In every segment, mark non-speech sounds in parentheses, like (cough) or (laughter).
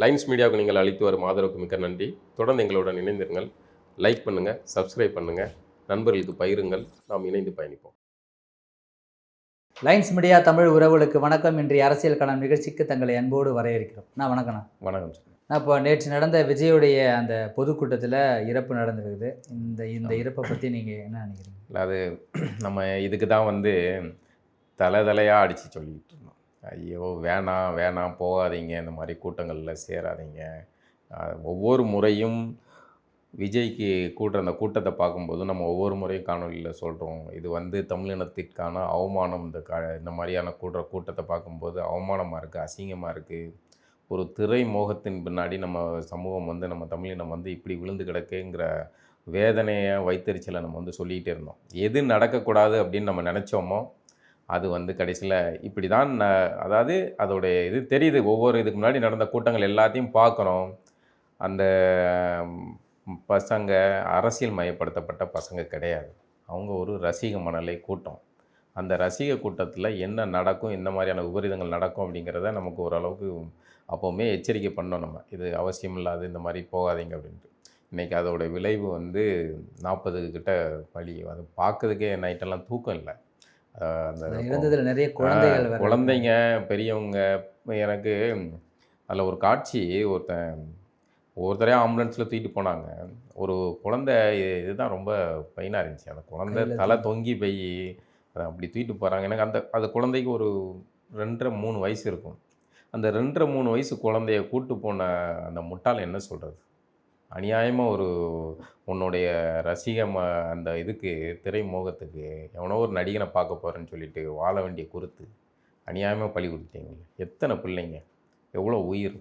Lines மீடியாவுக்கு நீங்கள் அளித்து வரும் ஆதரவுக்கு மிக்க நன்றி. தொடர்ந்து எங்களுடன் இணைந்திருங்கள். லைக் பண்ணுங்கள் சப்ஸ்கிரைப் பண்ணுங்கள் நண்பர்களுக்கு பகிருங்கள். நாம் இணைந்து பயணிப்போம். லைன்ஸ் மீடியா தமிழ் உறவுகளுக்கு வணக்கம். இன்றைய அரசியல் களம் நிகழ்ச்சிக்கு தங்களை அன்போடு வரவேற்கிறோம். நான் வணக்கண்ணா வணக்கம் சார். நான் இப்போ நேற்று நடந்த விஜயுடைய அந்த பொதுக்கூட்டத்தில் இறப்பு நடந்திருக்குது. இந்த இந்த இறப்பை பற்றி நீங்கள் என்ன நினைக்கிறீங்க? இல்லை அது நம்ம இதுக்கு தான் வந்து தலை தலையாக அடித்து இருந்தோம் ஐயோ வேணாம் வேணாம் போகாதீங்க. இந்த மாதிரி கூட்டங்களில் சேராதீங்க. ஒவ்வொரு முறையும் விஜய்க்கு கூட்டுற அந்த கூட்டத்தை பார்க்கும்போது நம்ம ஒவ்வொரு முறையும் காணொலியில் சொல்கிறோம் இது வந்து தமிழினத்திற்கான அவமானம். இந்த க இந்த மாதிரியான கூட்டுற கூட்டத்தை பார்க்கும்போது அவமானமாக இருக்குது அசிங்கமாக இருக்குது ஒரு திரை மோகத்தின் பின்னாடி நம்ம சமூகம் வந்து நம்ம தமிழினம் வந்து இப்படி விழுந்து கிடக்குங்கிற வேதனையை வைத்தறிச்சலை நம்ம வந்து சொல்லிகிட்டே இருந்தோம். எது நடக்கக்கூடாது அப்படின்னு நம்ம நினச்சோமோ அது வந்து கடைசியில் இப்படி தான் அதாவது அதோடைய இது தெரியுது. ஒவ்வொரு இதுக்கு முன்னாடி நடந்த கூட்டங்கள் எல்லாத்தையும் பார்க்குறோம். அந்த பசங்க அரசியல் மயப்படுத்தப்பட்ட பசங்க கிடையாது. அவங்க ஒரு ரசிக மணலை கூட்டம். அந்த ரசிக கூட்டத்தில் என்ன நடக்கும் எந்த மாதிரியான விபரீதங்கள் நடக்கும் அப்படிங்கிறத நமக்கு ஓரளவுக்கு அப்போவுமே எச்சரிக்கை பண்ணோம் நம்ம. இது அவசியம் இல்லாது இந்த மாதிரி போகாதீங்க அப்படின்ட்டு. இன்றைக்கி அதோட விளைவு வந்து நாற்பது கிட்ட பழி. அது பார்க்கறதுக்கே நைட்டெல்லாம் தூக்கம் இல்லை. அந்த இறந்ததில் நிறைய குழந்தைகள் குழந்தைங்க பெரியவங்க எனக்கு அதில் ஒரு காட்சி ஒருத்தன் ஒருத்தரே ஆம்புலன்ஸில் தூக்கிட்டு போனாங்க. ஒரு குழந்தை இது- இதுதான் ரொம்ப பெயினாக இருந்துச்சு. அந்த குழந்தை தலை தொங்கி போய் அதை அப்படி தூக்கிட்டு போகிறாங்க எனக்கு அந்த அந்த குழந்தைக்கு ஒரு ரெண்டரை மூணு வயசு இருக்கும். அந்த ரெண்டரை மூணு வயசு குழந்தைய கூட்டு போன அந்த முட்டாள் என்ன சொல்கிறது அநியாயமாக ஒரு உன்னுடைய ரசிகம் அந்த இதுக்கு திரை மோகத்துக்கு எவனோ ஒரு நடிகனை பார்க்க போகிறேன்னு சொல்லிட்டு வாழ வேண்டிய குருத்து அநியாயமாக பழி கொடுத்தீங்க எத்தனை பிள்ளைங்க? எவ்வளோ உயிர்?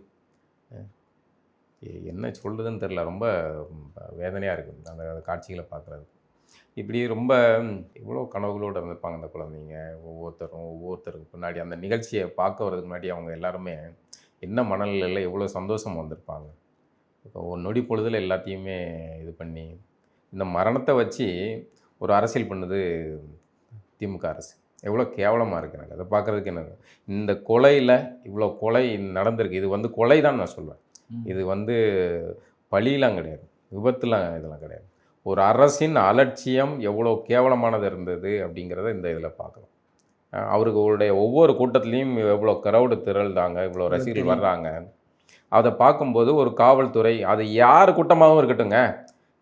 என்ன சொல்கிறதுன்னு தெரில ரொம்ப வேதனையாக இருக்குது அந்த காட்சிகளை பார்க்குறது இப்படி ரொம்ப இவ்வளோ கனவுகளோடு இருந்திருப்பாங்க அந்த குழந்தைங்க. ஒவ்வொருத்தரும் ஒவ்வொருத்தருக்கு பின்னாடி அந்த நிகழ்ச்சியை பார்க்க வரதுக்கு முன்னாடி அவங்க எல்லாருமே என்ன மனநிலையில் எவ்வளோ சந்தோஷம் வந்திருப்பாங்க? இப்போ ஒரு நொடி பொழுதில் எல்லாத்தையுமே இது பண்ணி இந்த மரணத்தை வச்சு ஒரு அரசியல் பண்ணுது திமுக அரசு. எவ்வளோ கேவலமாக இருக்கு எனக்கு. அதை பார்க்குறதுக்கு என்ன இந்த கொலையில் இவ்வளோ கொலை நடந்திருக்கு. இது வந்து கொலை தான் நான் சொல்வேன். இது வந்து பழியெலாம் கிடையாது. விபத்துலாம் இதெல்லாம் கிடையாது. ஒரு அரசின் அலட்சியம் எவ்வளோ கேவலமானது இருந்தது அப்படிங்கிறத இந்த இதில் பார்க்கலாம் அஹ் அவர்களுடைய ஒவ்வொரு கூட்டத்துலேயும் எவ்வளோ crowd திரள்தாங்க இவ்வளோ ரசிகர்கள். வர்றாங்க. அதை பார்க்கும்போது ஒரு காவல்துறை அது யார் கூட்டமாகவும் இருக்கட்டுங்க.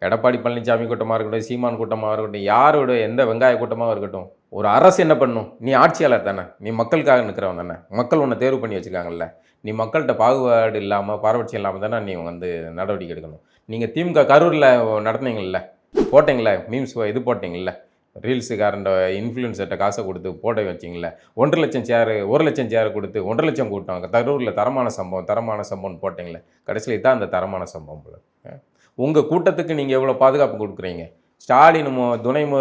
எடப்பாடி பழனிசாமி கூட்டமாக இருக்கட்டும் சீமான் கூட்டமாக இருக்கட்டும் யாரோட எந்த வெங்காய கூட்டமாக இருக்கட்டும் ஒரு அரசு என்ன பண்ணும்? நீ ஆட்சியாளர் தானே நீ மக்களுக்காக நிற்கிறவன் தானே மக்கள் உன்னை தேர்வு பண்ணி வச்சுருக்காங்கல்ல நீ மக்கள்கிட்ட பாகுபாடு இல்லாமல் பாரபட்சம் இல்லாமல் தானே நீ வந்து நடவடிக்கை எடுக்கணும். நீங்கள் திமுக கரூரில் நடந்தீங்கள்ல போட்டீங்களே மீம்ஸ் இது போட்டிங்கள்ல ரீல்ஸுக்காரண்ட இன்ஃப்ளூயன்சர்கிட்ட காசை கொடுத்து போட்டோ வச்சிங்கள ஒன்றரை லட்சம் சேரு ஒரு லட்சம் சேர் கொடுத்து ஒன்றரை லட்சம் கூட்டம் கரூரில் தரமான சம்பவம் தரமான சம்பவம்னு போட்டிங்களே கடைசியில் தான் அந்த தரமான சம்பவம் போல உங்கள் கூட்டத்துக்கு நீங்கள் எவ்வளோ பாதுகாப்பு கொடுக்குறீங்க? ஸ்டாலின் துணை மு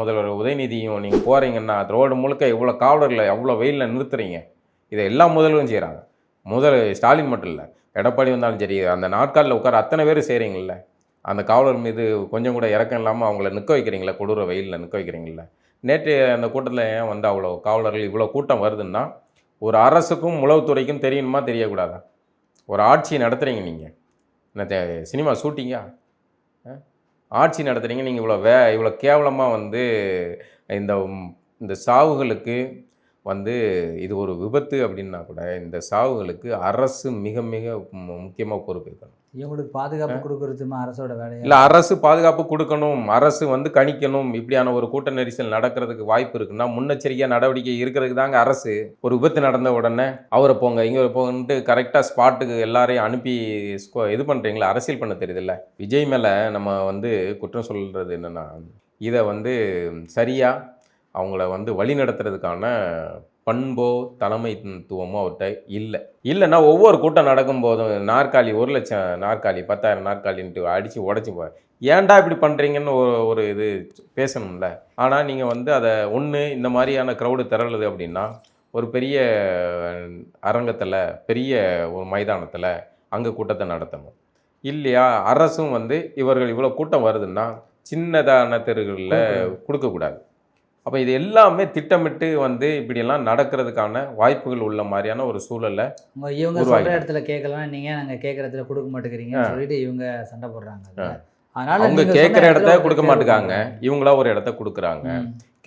முதல்வர் உதயநிதியும் நீங்கள் போகிறீங்கன்னா ரோடு முழுக்க எவ்வளோ காவலர்களை எவ்வளோ வெயிலில் நிறுத்துறீங்க? இதை எல்லா முதல்வரும் செய்கிறாங்க முதல் ஸ்டாலின் மட்டும் இல்லை எடப்பாடி வந்தாலும் சரி அந்த நாட்காலில் உட்கார அத்தனை பேர் செய்கிறீங்கள அந்த காவலர் மீது கொஞ்சம் கூட இறக்கம் இல்லாமல் அவங்கள நிற்க வைக்கிறீங்களே கொடூர வெயிலில் நிற்க வைக்கிறீங்களே. நேற்று அந்த கூட்டத்தில் ஏன் வந்து அவ்வளோ காவலர்கள் இவ்வளோ கூட்டம் வருதுன்னா ஒரு அரசுக்கும் உளவுத்துறைக்கும் தெரியணுமா தெரியக்கூடாதா? ஒரு ஆட்சி நடத்துகிறீங்க நீங்கள் என்ன சினிமா ஷூட்டிங்கா? ஆட்சி நடத்துகிறீங்க நீங்கள் இவ்வளோ வே இவ்வளோ கேவலமாக வந்து இந்த இந்த சாவுகளுக்கு வந்து இது ஒரு விபத்து அப்படின்னா கூட இந்த சாவுகளுக்கு அரசு மிக மிக முக்கியமாக பொறுப்பேற்கணும். இவங்களுக்கு பாதுகாப்பு கொடுக்கறதுமா அரசோட வேலை இல்லை அரசு பாதுகாப்பு கொடுக்கணும் அரசு வந்து கணிக்கணும் இப்படியான ஒரு கூட்ட நெரிசல் நடக்கிறதுக்கு வாய்ப்பு இருக்குன்னா முன்னெச்சரிக்கை நடவடிக்கை இருக்கிறதுக்கு தாங்க அரசு. ஒரு விபத்து நடந்த உடனே அவரை போங்க இங்கே போங்கன்ட்டு கரெக்டாக ஸ்பாட்டுக்கு எல்லாரையும் அனுப்பி இது பண்ணுறீங்களா அரசியல் பண்ண தெரியுதுல்ல. விஜய் மேலே நம்ம வந்து குற்றம் சொல்கிறது என்னென்னா இதை வந்து சரியாக அவங்கள வந்து வழி நடத்துறதுக்கான பண்போ தலைமைத்துவமோ அவர்கிட்ட இல்லை. இல்லைன்னா ஒவ்வொரு கூட்டம் நடக்கும்போதும் நாற்காலி ஒரு லட்சம் நாற்காலி பத்தாயிரம் நாற்காலின்ட்டு அடித்து உடச்சி போ ஏன்டா இப்படி பண்ணுறீங்கன்னு ஒரு ஒரு இது பேசணும்ல. ஆனால் நீங்கள் வந்து அதை ஒன்று இந்த மாதிரியான க்ரௌடு திரளுது அப்படின்னா ஒரு பெரிய அரங்கத்தில் பெரிய ஒரு மைதானத்தில் அங்கே கூட்டத்தை நடத்தணும். இல்லையா அரசும் வந்து இவர்கள் இவ்வளோ கூட்டம் வருதுன்னா சின்னதான தெருகளில் கொடுக்கக்கூடாது. அப்போ இது எல்லாமே திட்டமிட்டு வந்து இப்படியெல்லாம் நடக்கிறதுக்கான வாய்ப்புகள் உள்ள மாதிரியான ஒரு சூழலை இவங்க. சொல்ற இடத்துல கேட்கலாம் நீங்க நாங்க கேட்குற இடத்துல கொடுக்க மாட்டேங்கிறீங்கன்னு சொல்லிட்டு இவங்க சண்டை போடுறாங்க. அதனால அவங்க கேட்குற இடத்த கொடுக்க ஒரு மாட்டுக்காங்க. இவங்களா ஒரு இடத்த கொடுக்குறாங்க.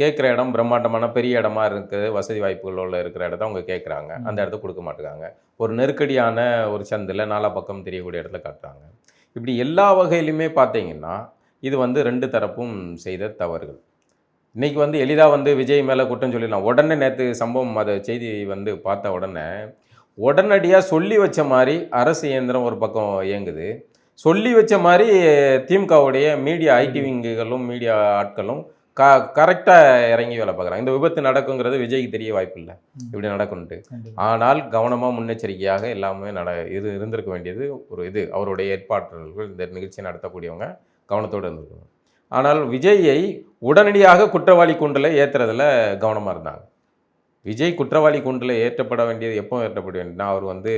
கேட்குற இடம் பிரம்மாண்டமான பெரிய இடமா இருக்கு வசதி வாய்ப்புகளோட இருக்கிற இடத்த அவங்க கேட்குறாங்க. அந்த இடத்த கொடுக்க மாட்டுக்காங்க. ஒரு நெருக்கடியான ஒரு சந்தில் நாலா பக்கம் தெரியக்கூடிய இடத்துல காட்டுறாங்க. இப்படி எல்லா வகையிலுமே பார்த்தீங்கன்னா இது வந்து ரெண்டு தரப்பும் செய்த தவறுகள். இன்னைக்கு வந்து எளிதாக வந்து விஜய் மேலே குற்றம் சொல்லிடலாம். உடனே நேற்று சம்பவம் அதை செய்தி வந்து பார்த்த உடனே உடனடியாக சொல்லி வச்ச மாதிரி அரசு இயந்திரம் ஒரு பக்கம் இயங்குது. சொல்லி வச்ச மாதிரி திமுகவுடைய மீடியா ஐடி விங்குகளும் மீடியா ஆட்களும் க கரெக்டாக இறங்கி வேலை பார்க்குறாங்க. இந்த விபத்து நடக்குங்கிறது விஜய்க்கு தெரிய வாய்ப்பு இல்லை. இப்படி நடக்கும்ட்டு. ஆனால் கவனமாக முன்னெச்சரிக்கையாக எல்லாமே நட இது இருந்திருக்க வேண்டியது ஒரு இது. அவருடைய ஏற்பாட்டாளர்கள் இந்த நிகழ்ச்சியை நடத்தக்கூடியவங்க கவனத்தோடு இருந்திருக்கணும். ஆனால் விஜயை உடனடியாக குற்றவாளி கூண்டில் ஏற்றுறதுல கவனமாக இருந்தாங்க. விஜய் குற்றவாளி கூண்டில் ஏற்றப்பட வேண்டியது எப்போ ஏற்றப்பட வேண்டியதுன்னா அவர் வந்து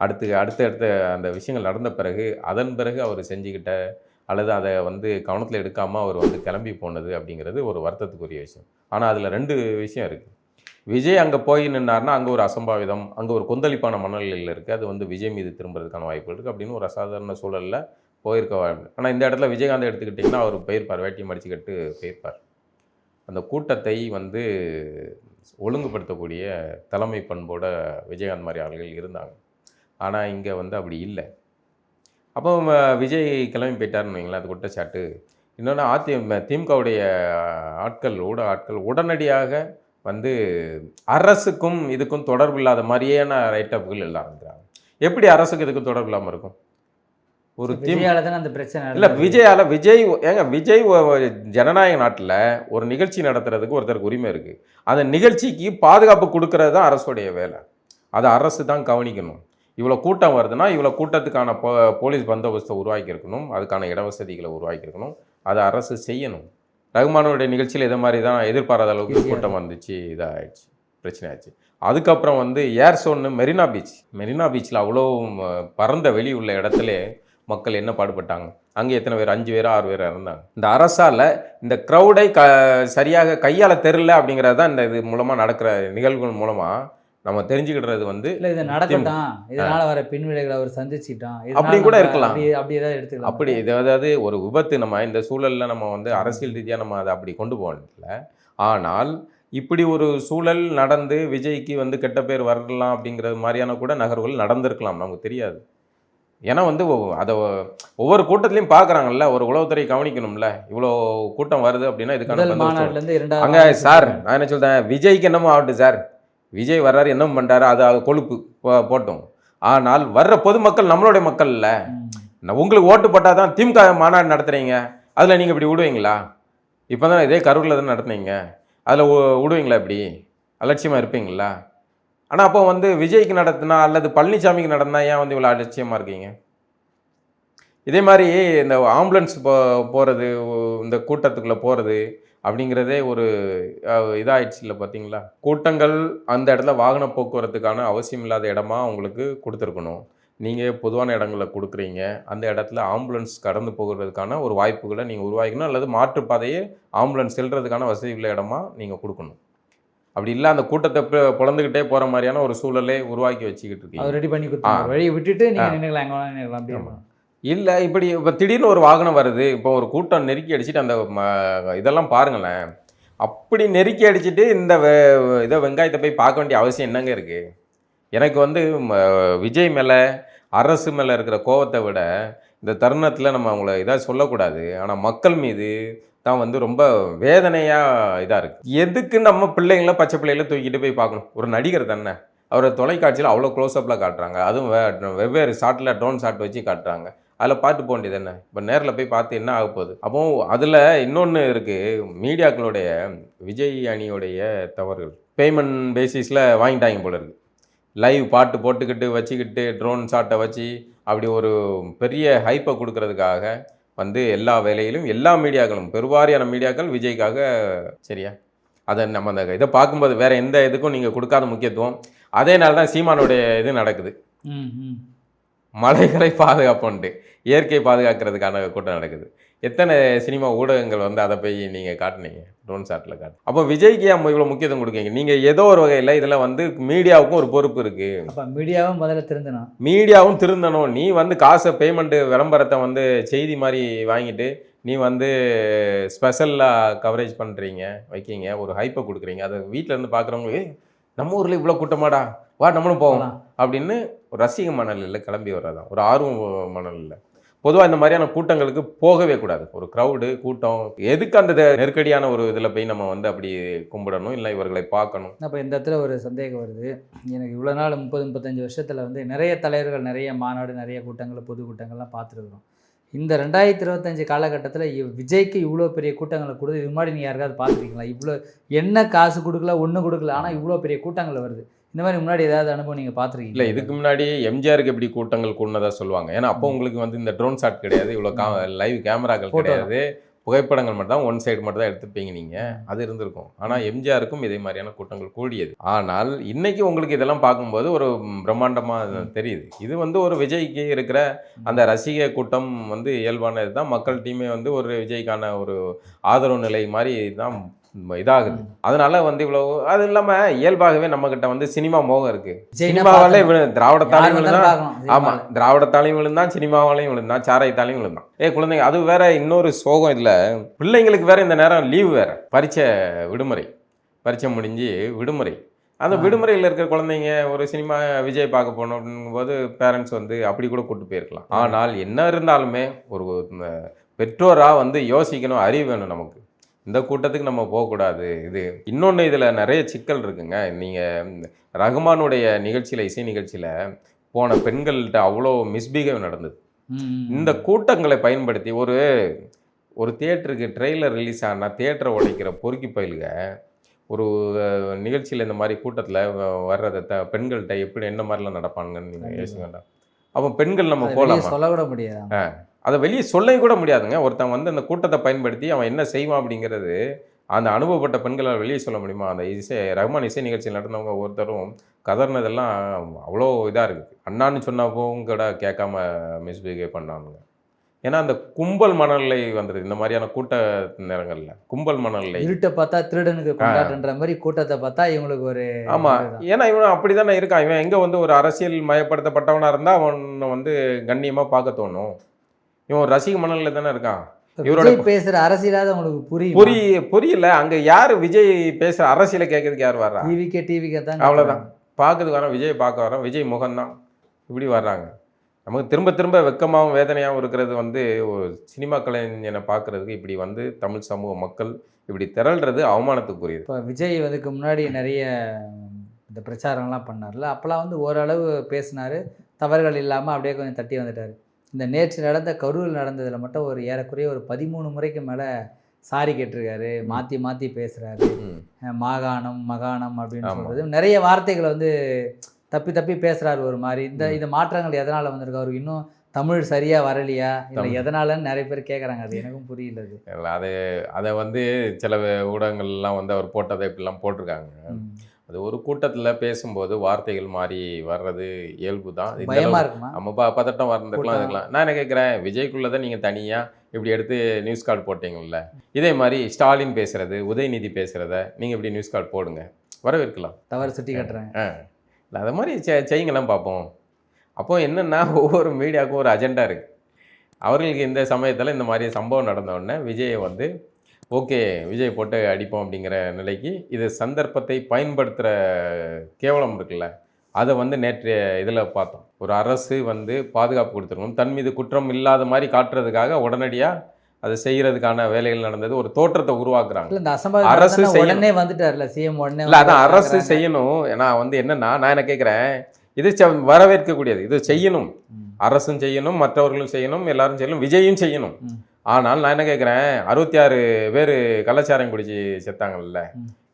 அடுத்து அடுத்த அடுத்த அந்த விஷயங்கள் நடந்த பிறகு அதன் பிறகு அவர் செஞ்சுக்கிட்ட அல்லது அதை வந்து கவனத்தில் எடுக்காமல் அவர் வந்து கிளம்பி போனது அப்படிங்கிறது ஒரு வருத்தத்துக்குரிய விஷயம். ஆனால் அதில் ரெண்டு விஷயம் இருக்குது விஜய் அங்கே போய் நின்னார்னா அங்கே ஒரு அசம்பாவிதம் அங்கே ஒரு கொந்தளிப்பான மனநிலையில் இருக்குது அது வந்து விஜய் மீது திரும்புறதுக்கான வாய்ப்பு இருக்குது அப்படின்னு ஒரு அசாதாரண சூழலில் போயிருக்க ஆனால் இந்த இடத்துல விஜயகாந்த் எடுத்துக்கிட்டிங்கன்னா அவர் போயிருப்பார். வேட்டியை மடிச்சுக்கிட்டு போயிருப்பார். அந்த கூட்டத்தை வந்து ஒழுங்குபடுத்தக்கூடிய தலைமை பண்போட விஜயகாந்த் மாதிரி ஆளுகள் இருந்தாங்க. ஆனால் இங்கே வந்து அப்படி இல்லை. அப்போ விஜய் கிளம்பி போயிட்டாருன்னு வைங்களேன் அது குற்றச்சாட்டு. இன்னொன்று அதிமுக திமுகவுடைய ஆட்கள் ஊட ஆட்கள் உடனடியாக வந்து அரசுக்கும் இதுக்கும் தொடர்பு இல்லாத மாதிரியான ரைட்டப்புகள் எல்லாம் இருக்கிறாங்க எப்படி அரசுக்கு இதுக்கும் தொடர்பு இல்லாமல் இருக்கும்? ஒரு விஜயால தானே அந்த பிரச்சனை இல்லை. விஜயால விஜய் ஏங்க விஜய் ஜனநாயக நாட்டில் ஒரு நிகழ்ச்சி நடத்துறதுக்கு ஒருத்தருக்கு உரிமை இருக்குது அந்த நிகழ்ச்சிக்கு பாதுகாப்பு கொடுக்கறது தான் அரசுடைய வேலை. அதை அரசு தான் கவனிக்கணும். இவ்வளோ கூட்டம் வருதுன்னா இவ்வளோ கூட்டத்துக்கான போ போலீஸ் பந்தோபஸ்தை உருவாக்கியிருக்கணும். அதுக்கான இடவசதிகளை உருவாக்கியிருக்கணும். அதை அரசு செய்யணும். ரகுமானுடைய நிகழ்ச்சியில் இதை மாதிரி தான் எதிர்பாராத அளவுக்கு கூட்டம் வந்துச்சு இதாகிடுச்சு பிரச்சனை ஆச்சு அதுக்கப்புறம் வந்து ஏர் சோன்னு மெரினா பீச். மெரினா பீச்சில் அவ்வளோ ம, பரந்த வெளி உள்ள இடத்துல மக்கள் என்ன பாடுபட்டாங்க? அங்கே எத்தனை பேர்? அஞ்சு பேர் ஆறு பேர் இறந்தாங்க இந்த அரசால் இந்த க்ரௌடை க சரியாக கையாள தெரில அப்படிங்கிறது தான் இந்த இது மூலமாக நடக்கிற நிகழ்வுகள் மூலமாக நம்ம தெரிஞ்சுக்கிடுறது வந்து இல்ல இது நடக்கட்டும் இதனால வர பின்விளைகளை அவர் சந்திச்சிட்டான். அப்படி கூட இருக்கலாம். அப்படி ஏதாவது எடுத்துக்கலாம். அப்படி அதாவது ஒரு விபத்து. நம்ம இந்த சூழலில் நம்ம வந்து அரசியல் ரீதியாக நம்ம அதை அப்படி கொண்டு போகல ஆனால் இப்படி ஒரு சூழல் நடந்து விஜய்க்கு வந்து கெட்ட பேர் வரலாம் அப்படிங்கிறது மாதிரியான கூட நகர்வுகள் நடந்திருக்கலாம். நமக்கு தெரியாது. ஏன்னா வந்து அதை ஒவ்வொரு கூட்டத்திலையும் பார்க்குறாங்கல்ல ஒரு உளவுத்துறை கவனிக்கணும்ல இவ்வளோ கூட்டம் வருது அப்படின்னா இதுக்கான அங்க சார். நான் என்ன சொல்றேன் விஜய்க்கு என்னமோ ஆகட்டும் சார். விஜய் வர்றாரு என்ன பண்றாரு அது கொழுப்பு போட்டோம். ஆனால் வர்ற பொதுமக்கள் நம்மளுடைய மக்கள் இல்ல. உங்களுக்கு ஓட்டு போட்டால் தான் திமுக மாநாடு நடத்துறீங்க. அதில் நீங்கள் இப்படி விடுவீங்களா? இப்போ தான் இதே கரூரில் தான் நடத்துனீங்க. அதில் விடுவீங்களா இப்படி? அலட்சியமாக இருப்பீங்களா? ஆனால் அப்போ வந்து விஜய்க்கு நடத்தினா அல்லது பழனிசாமிக்கு நடத்தினா ஏன் வந்து இவ்வளோ அலட்சியமாக இருக்கீங்க? இதே மாதிரி இந்த ஆம்புலன்ஸ் போ போகிறது இந்த கூட்டத்துக்குள்ளே போகிறது அப்படிங்கிறதே ஒரு இதாகிடுச்சு இல்லை பார்த்தீங்களா கூட்டங்கள் அந்த இடத்துல வாகன போக்குவரத்துக்கான அவசியம் இல்லாத இடமா உங்களுக்கு கொடுத்துருக்கணும். நீங்கள் பொதுவான இடங்களில் கொடுக்குறீங்க. அந்த இடத்துல ஆம்புலன்ஸ் கடந்து போகிறதுக்கான ஒரு வாய்ப்புகளை நீங்கள் உருவாக்கணும். அல்லது மாற்றுப்பாதையே ஆம்புலன்ஸ் செல்றதுக்கான வசதி உள்ள இடமா நீங்கள் கொடுக்கணும். அப்படி இல்லை அந்த கூட்டத்தை பு- பொழந்துக்கிட்டே போகிற மாதிரியான ஒரு சூழலே உருவாக்கி வச்சுக்கிட்டு இருக்கீங்க ரெடி பண்ணி கொடுத்தாங்க. வழியை விட்டுட்டு நீங்க ஆ. நின்னுக்கலாம் எங்க வேணா நின்னுக்கலாம் அப்படி ஆமா. இல்லை இப்படி இப்போ திடீர்னு ஒரு வாகனம் வருது இப்போ ஒரு கூட்டம் நெருக்கி அடிச்சுட்டு அந்த இதெல்லாம் பாருங்களேன் அப்படி நெருக்கி அடிச்சுட்டு இந்த இதை வெங்காயத்தை போய் பார்க்க வேண்டிய அவசியம் என்னங்க இருக்குது எனக்கு வந்து விஜய் மேலே அரசு மேலே இருக்கிற கோவத்தை விட இந்த தருணத்தில் நம்ம அவங்கள இதாக சொல்லக்கூடாது ஆனால் மக்கள் மீது தான் வந்து ரொம்ப வேதனையாக இதாக இருக்குது எதுக்கு நம்ம பிள்ளைங்கள பச்சை பிள்ளைகள தூக்கிட்டு போய் பார்க்கணும்? ஒரு நடிகர் தானே. அவரை தொலைக்காட்சியில் அவ்வளோ க்ளோஸ்அப்பில் காட்டுறாங்க. அதுவும் வெவ்வேறு ஷாட்டில் ட்ரோன் ஷாட் வச்சு காட்டுறாங்க. அதில் பார்த்து போக வேண்டியது என்ன இப்போ நேரில் போய் பார்த்து என்ன ஆக போகுது? அப்போ அதில் இன்னொன்று இருக்குது மீடியாக்களுடைய விஜய் அணியுடைய தவறுகள். பேமெண்ட் பேசிஸில் வாங்கிட்டாங்க போல இருக்குது லைவ் பாட்டு போட்டுக்கிட்டு வச்சுக்கிட்டு ட்ரோன் ஷாட்டை வச்சு அப்படி ஒரு பெரிய ஹைப்பை கொடுக்கறதுக்காக வந்து எல்லா வேலையிலும் எல்லா மீடியாக்களும் பெருவாரியான மீடியாக்கள் விஜய்க்காக சரியா? அதை நம்ம அந்த இதை பார்க்கும்போது வேற எந்த இதுக்கும் நீங்கள் கொடுக்காத முக்கியத்துவம். அதே நாள் தான் சீமானுடைய இது நடக்குது. மலைகளை பாதுகாப்போன்ட்டு இயற்கை பாதுகாக்கிறதுக்கான கூட்டம் நடக்குது. எத்தனை சினிமா ஊடகங்கள் வந்து அதை போய் நீங்கள் காட்டுனீங்க? ட்ரோன் ஷாட்டில் காட்டு. அப்போ விஜய்க்கு ஏன் இவ்வளோ முக்கியத்துவம் கொடுக்கீங்க நீங்கள் ஏதோ ஒரு வகையில் இதில் வந்து மீடியாவுக்கும் ஒரு பொறுப்பு இருக்குது அப்போ மீடியாவும் முதல்ல திருந்தணும். மீடியாவும் திருந்தணும். நீ வந்து காசை பேமெண்ட்டு விளம்பரத்தை வந்து செய்தி மாதிரி வாங்கிட்டு நீ வந்து ஸ்பெஷலாக கவரேஜ் பண்ணுறீங்க வைக்கீங்க ஒரு ஹைப்பை கொடுக்குறீங்க. அதை வீட்டில் இருந்து பார்க்குறவங்களுக்கு "ஏய், நம்ம ஊரில் இவ்வளோ கூட்டமாடா வா நம்மளும் போவோம். போலாம். அப்படின்னு ஒரு ரசிக மணலில் கிளம்பி வர்றதான் ஒரு ஆர்வம் மணலில். பொதுவாக இந்த மாதிரியான கூட்டங்களுக்கு போகவே கூடாது. ஒரு க்ரௌடு கூட்டம் எதுக்கு அந்த நெருக்கடியான ஒரு இதில் போய் நம்ம வந்து அப்படி கும்பிடணும்? இல்லை இவர்களை பார்க்கணும்? அப்போ இந்த இடத்துல ஒரு சந்தேகம் வருது. எனக்கு இவ்வளோ நாள் முப்பது முப்பத்தஞ்சு வருஷத்தில் வந்து நிறைய தலைவர்கள் நிறைய மாநாடு நிறைய கூட்டங்கள் பொது கூட்டங்கள்லாம் பார்த்துருக்குறோம். இந்த ரெண்டாயிரத்தி இருபத்தஞ்சு காலகட்டத்தில் விஜய்க்கு இவ்வளோ பெரிய கூட்டங்களை கொடுத்து இது மாதிரி நீங்கள் யாருக்காவது பார்த்துருக்கீங்களா? இவ்வளோ என்ன காசு கொடுக்கல ஒன்றும் கொடுக்கல ஆனால் இவ்வளோ பெரிய கூட்டங்கள் வருது. இந்த மாதிரி முன்னாடி ஏதாவது அனுபவம் நீங்கள் பார்த்துருக்கீங்களா? இல்லை இதுக்கு முன்னாடி எம்ஜிஆருக்கு எப்படி கூட்டங்கள் கூடனதா சொல்லுவாங்க. ஏன்னா அப்போ உங்களுக்கு வந்து இந்த ட்ரோன் ஷாட் கிடையாது. இவ்வளோ கா லைவ் கேமராக்கள். கிடையாது. புகைப்படங்கள் மட்டும் தான் ஒன் சைடு மட்டும் தான் எடுத்துப்பீங்க நீங்கள் அது இருந்திருக்கும். ஆனால் எம்ஜிஆருக்கும் இதே மாதிரியான கூட்டங்கள் கூடியது. ஆனால் இன்னைக்கு உங்களுக்கு இதெல்லாம் பார்க்கும்போது ஒரு பிரம்மாண்டமாக தெரியுது. இது வந்து ஒரு விஜய்க்கு இருக்கிற அந்த ரசிக கூட்டம் வந்து இயல்பானது தான் மக்கள்கிட்டையுமே வந்து ஒரு விஜய்க்கான ஒரு ஆதரவு நிலை மாதிரி தான் இதாகுது. அதனால வந்து இவ்வளவு அது இல்லாம இயல்பாகவே நம்ம கிட்ட வந்து சினிமா மோகம் இருக்கு. சினிமாவாலே திராவிடத்தாலையும் விழுந்தான். ஆமா திராவிடத்தாலையும் விழுந்தான் சினிமாவாலையும் விழுந்தான் சாராயத்தாலையும் விழுந்தான். ஏ குழந்தைங்க அது வேற இன்னொரு சோகம் இதுல. பிள்ளைங்களுக்கு வேற இந்த நேரம் லீவ் வேற. பரீட்சை விடுமுறை. பரீட்சை முடிஞ்சு விடுமுறை. அந்த. விடுமுறையில் இருக்கிற குழந்தைங்க ஒரு சினிமா விஜய் பார்க்க போகணும் அப்படிங்கும்போது பேரண்ட்ஸ் வந்து அப்படி கூட கூட்டு போயிருக்கலாம். ஆனால் என்ன இருந்தாலுமே ஒரு பெற்றோராக வந்து யோசிக்கணும் அறிவு வேணும் நமக்கு. இந்த கூட்டத்துக்கு நம்ம போகக்கூடாது. இது இன்னொன்று இதில் நிறைய சிக்கல் இருக்குங்க. நீங்கள் ரகுமானுடைய நிகழ்ச்சியில் இசை நிகழ்ச்சியில் போன பெண்கள்கிட்ட அவ்வளோ மிஸ்பிஹேவ் நடந்தது. இந்த கூட்டங்களை பயன்படுத்தி ஒரு ஒரு தியேட்டருக்கு ட்ரெய்லர் ரிலீஸ் ஆனால் தியேட்டரை உடைக்கிற பொறுக்கி பயிலுக ஒரு நிகழ்ச்சியில் இந்த மாதிரி கூட்டத்தில் வர்றதை த பெண்கள்கிட்ட எப்படி என்ன மாதிரிலாம் நடப்பானுங்கன்னு நீங்கள். யோசிக்க வேண்டாம். அப்போ பெண்கள் நம்ம போகலாமா சொல்லக்கூட முடியாது? அதை வெளியே சொல்லவும் கூட முடியாதுங்க. ஒருத்தன் வந்து அந்த கூட்டத்தை பயன்படுத்தி அவன் என்ன செய்வான் அப்படிங்கிறது அந்த அனுபவப்பட்ட பெண்களால் வெளியே சொல்ல முடியுமா? அந்த இசை ரஹ்மான் இசை நிகழ்ச்சியில் நடந்தவங்க ஒருத்தரும் கதர்னதெல்லாம் அவ்வளோ இதாக இருக்குது. அண்ணான்னு சொன்னப்பவும் கூட கேட்காம மிஸ்பிஹேவ் பண்ணானுங்க. ஏன்னா அந்த கும்பல் மனநிலை வந்துடுது இந்த மாதிரியான கூட்ட நேரங்களில் கும்பல் மனநிலை இருட்டை பார்த்தா திருடனுக்கு கொண்டாடுன்ற மாதிரி கூட்டத்தை பார்த்தா இவங்களுக்கு ஒரு ஆமா. இதுதான். ஏன்னா இவன் அப்படிதானே இருக்கான். இவன் எங்க வந்து ஒரு அரசியல் மயப்படுத்தப்பட்டவனா இருந்தா அவனை வந்து கண்ணியமா பார்க்க தோணும். இவன் ஒரு ரசிக மனநிலை தானே இருக்கான். இவரோட- பேசுற அரசியலாவது உங்களுக்கு புரியும்? புரிய புரியல. அங்க யாரு விஜய் பேசுற அரசியலை கேட்கறதுக்கு யார் வர்றா? டிவிக்கே டிவிக்கே தான் அவ்வளவுதான். பார்க்கறதுக்கு வரோம் விஜய் பார்க்க வரோம் விஜய் முகம்தான் இப்படி வர்றாங்க. நமக்கு திரும்ப திரும்ப வெக்கமாகவும் வேதனையாகவும் இருக்கிறது வந்து ஒரு சினிமா கலைஞனை பார்க்கறதுக்கு இப்படி வந்து தமிழ் சமூக மக்கள் இப்படி திரள்றது அவமானத்துக்குரியது. இப்போ விஜய் அதுக்கு முன்னாடி நிறைய இந்த பிரச்சாரம்லாம் பண்ணார்ல. அப்போல்லாம் வந்து ஓரளவு பேசினார். தவறுகள் இல்லாமல் அப்படியே கொஞ்சம் தட்டி வந்துட்டார். இந்த நேற்று நடந்த கரூரில் நடந்ததில் மட்டும் ஒரு ஏறக்குறைய ஒரு பதிமூணு முறைக்கு மேலே சாரி கேட்டிருக்காரு மாற்றி மாற்றி பேசுகிறாரு. மாகாணம் மகாணம் அப்படின்னு. சொல்கிறது நிறைய வார்த்தைகளை வந்து தப்பி தப்பி பேசுகிறாரு ஒரு மாதிரி இந்த. இந்த மாற்றங்கள் எதனால் வந்திருக்கு அவருக்கு இன்னும் தமிழ் சரியாக வரலையா இல்லை. எதனாலன்னு நிறைய பேர் கேட்குறாங்க அது எனக்கும் புரியல அது அது அதை வந்து சில ஊடகங்கள்லாம் வந்து அவர் போட்டதை இப்படிலாம் போட்டிருக்காங்க. அது ஒரு கூட்டத்தில் பேசும்போது வார்த்தைகள் மாறி வர்றது இயல்பு தான். நம்ம ப பதட்டம் கூட்டம். இருக்கலாம் நான் என்ன கேட்குறேன் விஜய்க்குள்ளே தான் நீங்கள் தனியாக இப்படி எடுத்து நியூஸ் கார்டு போட்டீங்கல்ல. இதே மாதிரி ஸ்டாலின் பேசுறது உதயநிதி பேசுகிறத நீங்கள் இப்படி நியூஸ் கார்டு போடுங்க. வரவேற்கலாம். தவறு சுட்டி காட்டுறேன். ஆ இல்லை அது மாதிரி செ செய்யுங்களேன் பார்ப்போம் அப்போ என்னென்னா (laughs) ஒவ்வொரு மீடியாவுக்கும் ஒரு அஜெண்டா இருக்குது அவர்களுக்கு இந்த சமயத்தில் இந்த மாதிரி சம்பவம் நடந்த உடனே விஜயை வந்து ஓகே விஜய் போட்டு அடிப்போம் அப்படிங்கிற நிலைக்கு இது சந்தர்ப்பத்தை பயன்படுத்துகிற கேவலம் இருக்குல்ல அதை வந்து நேற்று இதில் பார்த்தோம் ஒரு அரசு வந்து பாதுகாப்பு கொடுத்துருக்கணும் தன் மீது குற்றம் இல்லாத மாதிரி காட்டுறதுக்காக உடனடியாக அதை செய்கிறதுக்கான வேலைகள் நடந்தது ஒரு தோற்றத்தை உருவாக்குறாங்க அரசு. உடனே வந்துட்டார்ல சிஎம் உடனே இல்லை அதான் அரசு. செய்யணும் நான் வந்து என்னன்னா நான் என்ன கேட்குறேன் இது வரவேற்கக்கூடியது இது செய்யணும். அரசும் செய்யணும் மற்றவர்களும் செய்யணும் எல்லாரும் செய்யணும் விஜயும் செய்யணும். ஆனால் நான் என்ன கேட்குறேன் அறுபத்தி ஆறு பேர் கள்ளச்சாரம் குடிச்சு செத்தாங்கல்ல.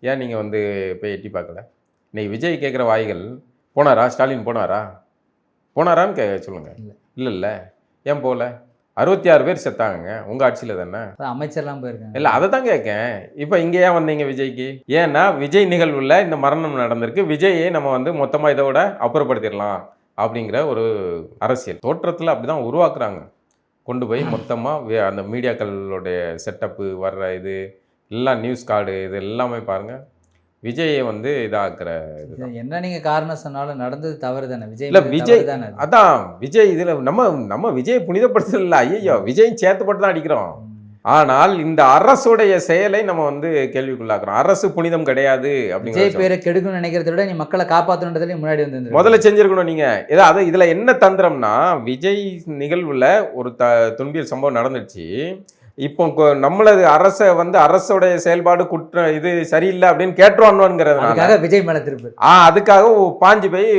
ஏன் நீங்கள் வந்து போய் எட்டி பார்க்கல? இன்னைக்கு விஜய் கேட்குற வாய்கள் போனாரா? ஸ்டாலின் போனாரா? போனாரான்னு கே சொல்லுங்க. இல்ல. இல்லை ஏன் போகல அறுபத்தி ஆறு பேர் செத்தாங்க உங்கள் ஆட்சியில் தானே? அமைச்சர்லாம் போயிருக்காங்க. இல்லை அதை தான் கேட்கேன் இப்போ இங்கே ஏன் வந்தீங்க விஜய்க்கு? ஏன்னா விஜய் நிகழ்வில் இந்த மரணம் நடந்திருக்கு. விஜயை நம்ம வந்து மொத்தமாக இதோட அப்புறப்படுத்திடலாம் அப்படிங்கிற ஒரு அரசியல். தோற்றத்தில் அப்படி தான் உருவாக்குறாங்க. கொண்டு போய் மொத்தமாக அந்த மீடியாக்களுடைய செட்டப்பு வர்ற இது எல்லாம் நியூஸ் கார்டு இது எல்லாமே பாருங்கள் விஜயை வந்து இதாக்குற இது என்ன நீங்க காரணம் சொன்னாலும் நடந்தது தவறு தானே விஜய் இல்ல, விஜய் தானே அது. அதான் விஜய் இதில் நம்ம நம்ம விஜய் புனிதப்படுத்தல ஐயோ விஜயும் சேர்த்து போட்டு தான் அடிக்கிறோம். ஆனால் இந்த அரசுடைய செயலை நம்ம வந்து கேள்விக்குள்ளாக்குறோம். அரசு புனிதம் கிடையாது அப்படிங்கிற பேரை கெடுக்கணும்னு நினைக்கிறத விட நீ மக்களை காப்பாற்றணுன்றதுலேயே முன்னாடி வந்து முதல்ல செஞ்சிருக்கணும் நீங்க. ஏதோ அது இதுல என்ன தந்திரம்னா விஜய் நிகழ்வுல ஒரு த துன்பியல் சம்பவம் நடந்துச்சு. இப்போ நம்மளது அரசை வந்து அரசுடைய செயல்பாடு குற்றம் இது சரியில்லை அப்படின்னு கேட்டுருவானுங்கிறதுனால விஜய் மேல திருப்பு. ஆ அதுக்காக பாஞ்சு போய்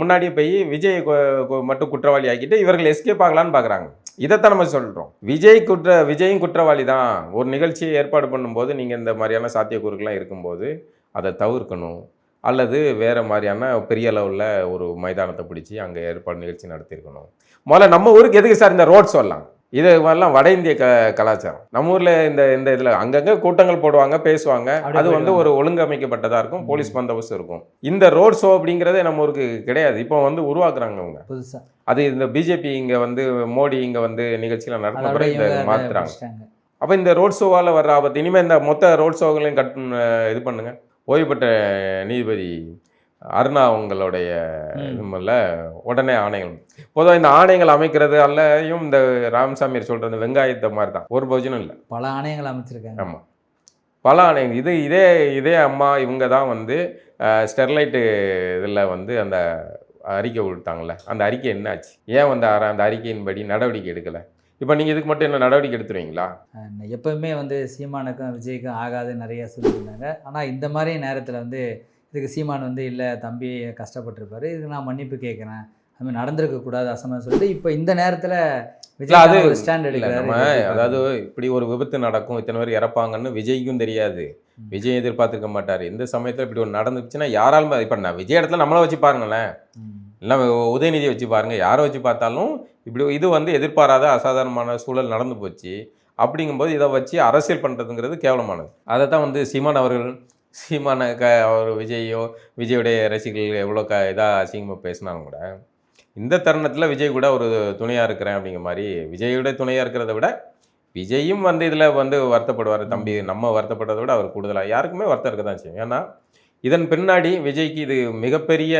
முன்னாடியே போய் விஜய் மட்டும் குற்றவாளி ஆக்கிட்டு இவர்கள் எஸ்கேப் ஆகலான்னு பார்க்குறாங்க இதைத்தான் நம்ம சொல்கிறோம் விஜய் குற்ற விஜயும் குற்றவாளி தான் ஒரு நிகழ்ச்சியை ஏற்பாடு பண்ணும்போது நீங்கள் இந்த மாதிரியான சாத்தியக்கூறுகள்லாம் இருக்கும்போது அதை தவிர்க்கணும். அல்லது வேறு மாதிரியான பெரிய அளவில் ஒரு மைதானத்தை பிடிச்சி அங்கே ஏற்பாடு நிகழ்ச்சி நடத்தியிருக்கணும். முதல்ல நம்ம ஊருக்கு எதுக்கு சார் இந்த ரோட் சொல்லலாம் இது எல்லாம் வட இந்திய க கலாச்சாரம். நம்ம ஊரில் இந்த இந்த இதில் அங்கங்கே கூட்டங்கள் போடுவாங்க பேசுவாங்க. அது வந்து. ஒரு ஒழுங்கமைக்கப்பட்டதாக இருக்கும் போலீஸ் பந்தோபஸ்து இருக்கும். இந்த ரோட் ஷோ அப்படிங்கிறதே நம்ம ஊருக்கு கிடையாது. இப்போ வந்து உருவாக்குறாங்க அவங்க. அது இந்த பிஜேபி இங்கே வந்து மோடி இங்கே வந்து நிகழ்ச்சியில் நடத்தின அதோட பிறகு இதை மாற்றுறாங்க. அப்போ இந்த ரோட் ஷோவால் வர்ற ஆபத்து இனிமேல் இந்த மொத்த ரோட் ஷோகளையும் கட் இது பண்ணுங்க. ஓய்வு பெற்ற நீதிபதி அருணா அவங்களுடைய. இதுமல்ல உடனே ஆணைகள். பொதுவாக இந்த ஆணையங்கள் அமைக்கிறது அல்லையும் இந்த ராமசாமி சொல்கிற இந்த வெங்காயத்தை மாதிரி தான் ஒரு போஜனம் இல்லை. பல ஆணையங்கள் அமைச்சிருக்காங்க. ஆமாம் பல ஆணையங்கள் இது இதே இதே அம்மா இவங்க தான் வந்து ஸ்டெர்லைட்டு இதில் வந்து அந்த அறிக்கை விட்டாங்கல்ல அந்த அறிக்கை என்னாச்சு? ஏன் வந்து அந்த அறிக்கையின்படி நடவடிக்கை எடுக்கலை? இப்போ நீங்கள் இதுக்கு மட்டும் என்ன நடவடிக்கை எடுத்துருவீங்களா? எப்பவுமே வந்து சீமானுக்கும் விஜய்க்கும் ஆகாது நிறைய சொல்லியிருந்தாங்க. ஆனா இந்த மாதிரி நேரத்துல வந்து இதுக்கு சீமான் வந்து இல்ல தம்பி கஷ்டப்பட்டிருப்பாரு. இதுக்கு நான் மன்னிப்பு கேட்குறேன். அது மாதிரி நடந்திருக்க கூடாது அசமம் சொல்லிட்டு இப்போ இந்த நேரத்துல விஜய் அது ஸ்டாண்ட் எப்படி அதாவது? இப்படி ஒரு விபத்து நடக்கும் இத்தனை பேர் இறப்பாங்கன்னு விஜய்க்கும் தெரியாது. விஜய் எதிர்பார்த்திருக்க மாட்டார். எந்த சமயத்தில் இப்படி ஒரு நடந்துச்சுன்னா யாராலும் இப்போ நான் விஜய் இடத்துல நம்மளை வச்சு பாருங்களேன். இல்லை உதயநிதியை வச்சு பாருங்க. யாரை வச்சு பார்த்தாலும் இப்படி இது வந்து எதிர்பாராத அசாதாரணமான சூழல் நடந்து போச்சு. அப்படிங்கும்போது இதை வச்சு அரசியல் பண்ணுறதுங்கிறது கேவலமானது. அதை தான் வந்து சீமான் அவர்கள் சீமான க அவர் விஜயோ விஜயோடைய ரசிகர்கள் எவ்வளோ க இதாக அசிங்கமாக பேசினாலும் கூட இந்த தருணத்தில் விஜய் கூட ஒரு துணையாக இருக்கிறேன் அப்படிங்கிற மாதிரி விஜயோட துணையாக இருக்கிறத விட விஜயும் வந்து இதில் வந்து வருத்தப்படுவார். தம்பி நம்ம வருத்தப்படுறதை விட அவர் கூடுதலாக யாருக்குமே வருத்தம் இருக்க தான் செய்யும். ஏன்னா இதன் பின்னாடி விஜய்க்கு இது மிகப்பெரிய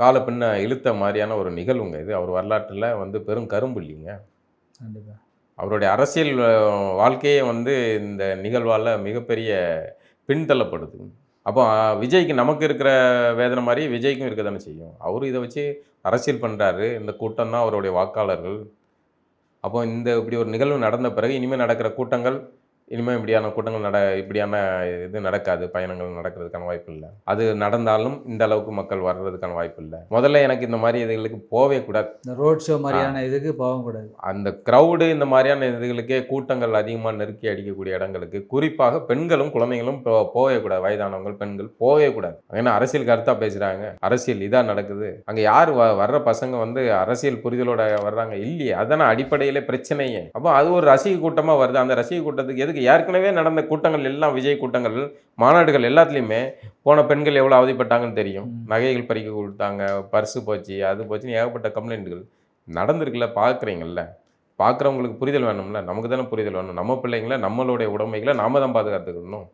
கால பின்ன இழுத்த மாதிரியான ஒரு நிகழ்வுங்க இது. அவர் வரலாற்றில் வந்து பெரும் கரும்புள்ளிங்க கண்டிப்பா. அவருடைய அரசியல் வாழ்க்கையே வந்து இந்த நிகழ்வால் மிகப்பெரிய பின்தள்ளப்படுது. அப்போ விஜய்க்கு நமக்கு இருக்கிற வேதனை மாதிரி விஜய்க்கும் இருக்க தானே செய்யும். அவரும் இதை வச்சு அரசியல் பண்ணுறாரு இந்த கூட்டம் தான் அவருடைய வாக்காளர்கள். அப்போ இந்த இப்படி ஒரு நிகழ்வு நடந்த பிறகு இனிமேல் நடக்கிற கூட்டங்கள் இனிமேல் இப்படியான கூட்டங்கள் நட இப்படியான இது நடக்காது பயணங்கள் நடக்கிறதுக்கான வாய்ப்பு இல்லை. அது நடந்தாலும் இந்த அளவுக்கு மக்கள் வர்றதுக்கான வாய்ப்பு இல்லை. முதல்ல எனக்கு இந்த மாதிரி இதுகளுக்கு போவே கூடாது. இந்த ரோட் ஷோ மாதிரியான இதுக்கு போகவும் கூடாது. அந்த க்ரௌடு இந்த மாதிரியான இதுகளுக்கே கூட்டங்கள் அதிகமாக நெருக்கி அடிக்கக்கூடிய இடங்களுக்கு குறிப்பாக பெண்களும் குழந்தைங்களும் போ- போகவே கூடாது. வயதானவங்கள் பெண்கள் போகவே கூடாது. ஏன்னா அரசியல் கருத்தாக பேசுகிறாங்க அரசியல் இதாக நடக்குது. அங்கே யார் வ வர்ற பசங்க வந்து அரசியல் புரிதலோட வர்றாங்க? இல்லையே. அதான அடிப்படையிலே பிரச்சனையே. அப்போ அது ஒரு ரசிக கூட்டமாக வருது. அந்த ரசிக கூட்டத்துக்கு எதுக்கு ஏற்கனவே நடந்த கூட்டங்கள் எல்லாம் விஜய் கூட்டங்கள் மாநாடுகள் எல்லாத்துலேயுமே போன பெண்கள் எவ்வளோ அவதிப்பட்டாங்கன்னு தெரியும். நகைகள் பறிக்க கொடுத்தாங்க பர்ஸு போச்சு அது போச்சுன்னு ஏகப்பட்ட கம்ப்ளைண்ட்டுகள் நடந்திருக்குல்ல பார்க்குறீங்கல்ல. பார்க்குறவங்களுக்கு புரிதல் வேணும்ல நமக்கு தானே புரிதல் வேணும். நம்ம பிள்ளைங்கள நம்மளுடைய உடைமைகளை நாம தான் பாதுகாத்துக்கணும்.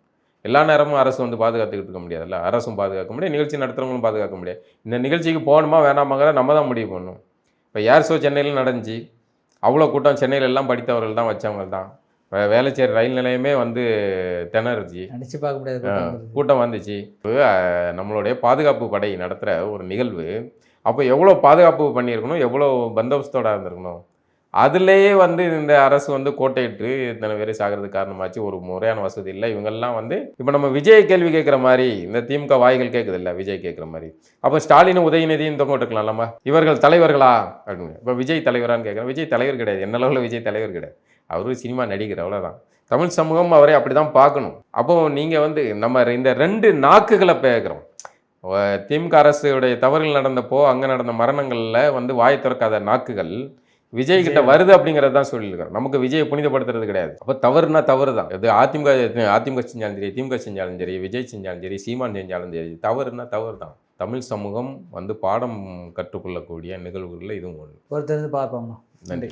எல்லா நேரமும் அரசு வந்து பாதுகாத்துக்கிட்டு இருக்க முடியாதுல்ல அரசும் பாதுகாக்க முடியாது நிகழ்ச்சி நடத்துகிறவங்களும் பாதுகாக்க முடியாது. இந்த நிகழ்ச்சிக்கு போகணுமா வேணாமாங்கிற நம்ம தான் முடிவு பண்ணணும். இப்போ ஏர் ஷோ சென்னையில் நடந்துச்சு? அவ்வளோ கூட்டம் சென்னையில் எல்லாம் படித்தவர்கள் தான் வச்சவங்க தான். வே- வேளச்சேரி ரயில் நிலையமே வந்து திணறுச்சு நினைச்சு பார்க்க முடியாத கூட்டம் வந்துச்சு. இப்போ, நம்மளுடைய பாதுகாப்பு படை நடத்துகிற ஒரு நிகழ்வு. அப்போ எவ்வளோ பாதுகாப்பு பண்ணியிருக்கணும்? எவ்வளோ பந்தோபஸ்தோட இருந்திருக்கணும்? அதுலேயே வந்து இந்த அரசு வந்து கோட்டையிட்டு இத்தனை பேர் சாகிறதுக்கு காரணமாச்சு. ஒரு முறையான வசதி இல்லை. இவங்கெல்லாம் வந்து இப்போ நம்ம விஜய் கேள்வி கேட்குற மாதிரி இந்த திமுக வாய்கள் கேட்குது இல்லை விஜய் கேட்குற மாதிரி. அப்போ ஸ்டாலினும் உதயநிதியும் தொங்க விட்டுக்கலாம்லாமா இவர்கள் தலைவர்களா? அப்படின்னு. இப்போ விஜய் தலைவரான்னு கேட்குறேன் விஜய் தலைவர் கிடையாது. என்ன அளவில் விஜய் தலைவர் கிடையாது. அவரு சினிமா நடிகர் அவ்வளோதான் தமிழ் சமூகம் அவரை அப்படி தான் பார்க்கணும். அப்போ நீங்கள் வந்து நம்ம இந்த ரெண்டு நாக்குகளை பேக்கிறோம் திமுக அரசுடைய தவறுகள் நடந்தப்போ அங்கே நடந்த மரணங்களில் வந்து வாய் திறக்காத நாக்குகள் விஜய் கிட்ட வருது அப்படிங்கிறது தான் சொல்லியிருக்கிறோம் நமக்கு விஜயை புனிதப்படுத்துறது கிடையாது. அப்போ தவறுனா தவறு தான். இது அதிமுக அதிமுக செஞ்சாலும் சரி திமுக செஞ்சாலும் சரி விஜய் செஞ்சாலும் சரி சீமான் செஞ்சாலும் சரி தவறுனா தவறு தான். தமிழ் சமூகம் வந்து பாடம் கற்றுக்கொள்ளக்கூடிய நிகழ்வுகளில் இதுவும் ஒன்று பொறுத்திருந்து பார்ப்போம்மா. நன்றி.